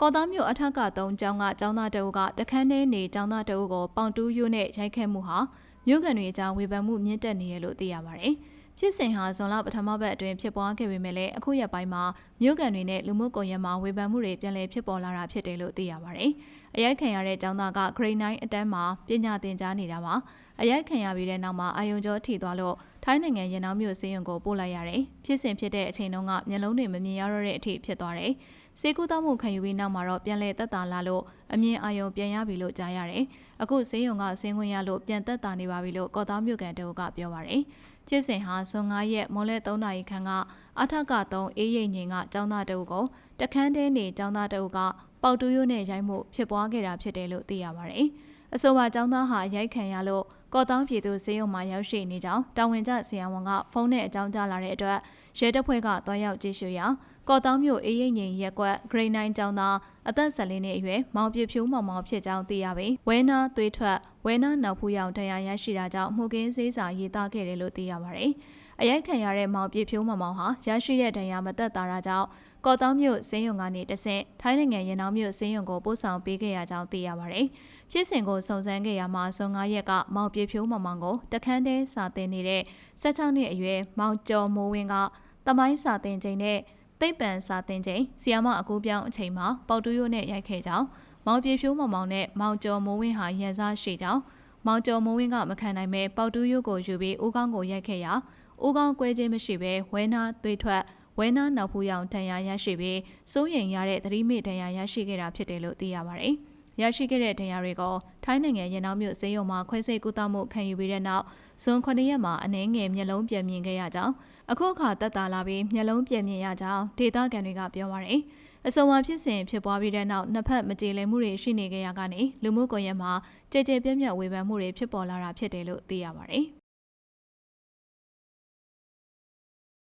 ကော်သားမြို့အထက်က3ကျောင်းကကျောင်းသားတအုပ်ကတခန်းထဲနေကျောင်းသားတအုပ်ကိုပေါင်တူးရိုးနဲ့ရိုက်ခဲ့မှုဟာမြို့ကန်တွေအကြောင်းဝေဖန်မှုမြင့်တက်နေရလို့သိရပါတယ်။ ဖြစ်စဉ်ဟာဇွန်လပထမဘက်အတွင်းဖြစ်ပွားခဲ့ပေမဲ့လည်းအခုရက်ပိုင်းမှာမြို့ကန်တွေနဲ့လူမှုကွန်ရက်မှာဝေဖန်မှုတွေပြန်လည်ဖြစ်ပေါ်လာတာဖြစ်တယ်လို့သိရပါတယ်။အရိုက်ခံရတဲ့ကျောင်းသားက grade 9အတန်းမှာပညာသင်ကြားနေတာပါ။အရိုက်ခံရပြီးတဲ့နောက်မှာအာယုံကျော်ထိသွားလို့ထိုင်းနိုင်ငံရန်အောင်မြို့စေယုံကိုပို့လိုက်ရတယ်။ဖြစ်စဉ်ဖြစ်တဲ့အချိန်တုန်းကမျက်လုံးတွေမမြင်ရတော့တဲ့အထိဖြစ်သွားတယ်။စေကူတောက်မှုခံယူပြီးနောက်မှာတော့ပြန်လည်သက်သာလာလို့အမြင်အာရုံပြန်ရပြီလို့ကြားရတယ်။အခုစေယုံကဆင်းခွင့်ရလို့ပြန်သက်သာနေပါပြီလို့ကော်တောင်းမြို့ကန်တူကပြောပါရယ်။ ဖြစ်စဉ်ဟာဇွန်9ရက်မော်လဲ3နာရီခန့်ကအထက်က3အေးရိတ်ငင်ကចောင်းသားတူကိုတခန်းတဲနေចောင်းသားတူကပေါတူရိုးနဲ့ရိုက်မှုဖြစ်ပွားခဲ့တာဖြစ်တယ်လို့သိရပါရယ်။အဆိုပါចောင်းသားဟာရိုက်ခံရလို့ ကော်တောင်းပြည်သူစေယုံမှာရောက်ရှိနေကြောင်းတာဝန်ကျဆရာဝန်ကဖုန်းနဲ့အကြောင်းကြားလာတဲ့အတွက်ရဲတပ်ဖွဲ့ကတွားရောက်ကြည့်ရှုရာကော်တောင်းမြို့အေးရိတ်ငင်ရက်ကွက် grade 9ကျောင်းသားအသက်14နှစ်အရွယ်မောင်ပြဖြိုးမောင်မောင်ဖြစ်ကြောင်းသိရပြီးဝဲနာသွေးထွက်ဝဲနာနောက်ဖူးရောင်တရားရရှိတာကြောင့်မှုကင်းစေးစာရေးသားခဲ့တယ်လို့သိရပါတယ်။ အရိုက်ခံရတဲ့မောင်ပြဖြိုးမောင်မောင်ဟာရရှိတဲ့တရားမသက်သာတာကြောင့်ကော်တောင်းမြို့စင်းရုံကနေတဆင့်ထိုင်းနိုင်ငံရန်အောင်မြို့စင်းရုံကိုပို့ဆောင်ပေးခဲ့ရကြောင်းသိရပါတယ်။ဖြစ်စဉ်ကိုစုံစမ်းခဲ့ရမှာဇွန်9ရက်ကမောင်ပြဖြိုးမောင်မောင်ကိုတခန်းတဲစာတင်နေတဲ့16နှစ်အရွယ်မောင်ကျော်မိုးဝင်းကတမိုင်းစာတင်ချိန်နဲ့သိပ္ပံစာသင်ချိန်ဆီယာမအကူပြောင်းအချိန်မှာပေါတူးရိုးနဲ့ရိုက်ခဲ့ကြောင်းမောင်ပြေဖြိုးမောင်မောင်နဲ့မောင်ကျော်မိုးဝင်းဟာရန်စားရှိကြောင်းမောင်ကျော်မိုးဝင်းကမခံနိုင်ပဲပေါတူးရိုးကိုယူပြီးဦးကောင်းကိုရိုက်ခဲ့ရာ ဦးကောင်းကွဲခြင်းမရှိဘဲဝဲနာသွေးထွက်ဝဲနာနောက်ဖူးရောင်တန်ရာရရှိပြီးစိုးရင်ရတဲ့သတိမေ့တန်ရာရရှိခဲ့တာဖြစ်တယ်လို့သိရပါတယ်။ရရှိခဲ့တဲ့တရားတွေကိုထိုင်းနိုင်ငံရန်အောင်မြို့စေယုံမှာခွဲစိတ်ကုသမှုခံယူပြီးတဲ့နောက်ဇွန်9ရက်မှာအနှဲငယ်မျက်လုံးပြန်မြင်ခဲ့ရကြောင်းအခုအခါတက်တာလာပြီးမျက်လုံးပြန်မြင်ရကြောင်းဒေသခံတွေကပြောပါတယ်။အစုံအဖြစ်စဉ်ဖြစ်ပွားပြီးတဲ့နောက်နှစ်ဖက်မကြေလည်မှုတွေရှိနေကြရကနေလူမှုကွန်ရက်မှာကြဲကြဲပြန့်ပြန့်ဝေဖန်မှုတွေဖြစ်ပေါ်လာတာဖြစ်တယ်လို့သိရပါတယ်။